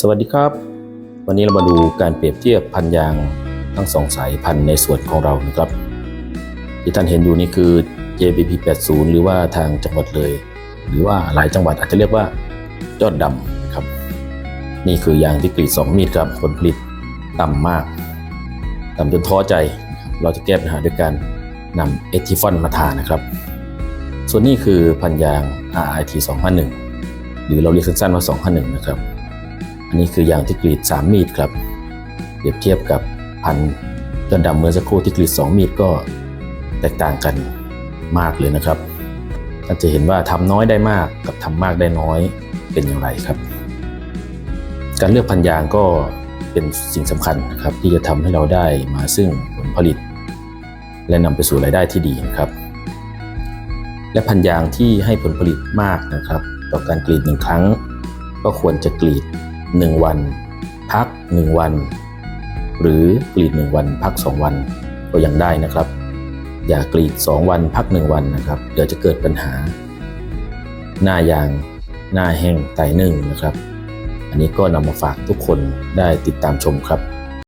สวัสดีครับ วันนี้เรามาดูการเปรียบเทียบพันยางทั้งสองสายพันธุ์ในส่วนของเรานะครับ ที่ท่านเห็นอยู่นี่คือ JBP 80หรือว่าทางจังหวัดเลย หรือว่าหลายจังหวัดอาจจะเรียกว่ายอดดำนะครับ นี่คือยางที่กรีด2มีดครับผลผลิตต่ำมากต่ำจนท้อใจ เราจะแก้ปัญหาด้วยการนำเอทิฟอนมาทานะครับ ส่วนนี้คือพันยาง RIT 2001หรือเราเรียกสั้นๆว่า2001นะครับ อันนี้คืออย่างที่กรีด 3 มีดครับเปรียบเทียบกับพันธุ์ยอดำเมื่อสักครู่ที่กรีด 2 มีดก็แตกต่างกันมากเลยนะครับท่านจะเห็นว่าทำน้อยได้มากกับทำมากได้น้อยเป็นอย่างไรครับ การเลือกพันธุ์ยางก็เป็นสิ่งสำคัญนะครับที่จะทำให้เราได้มาซึ่งผลผลิต และนำไปสู่รายได้ที่ดีนะครับ และพันธุ์ยางที่ให้ผลผลิตมากนะครับ ต่อการกรีดหนึ่งครั้ง ก็ควรจะกรีด 1 วัน พัก 1 วัน หรือกรีด 1 วัน พัก 2 วันก็ยังได้นะครับ อย่ากรีด 2 วัน พัก 1 วันนะครับ เดี๋ยวจะเกิดปัญหา หน้ายาง หน้าแห้งไตนึ่งนะครับ อันนี้ก็นำมาฝากทุกคนได้ติดตามชมครับ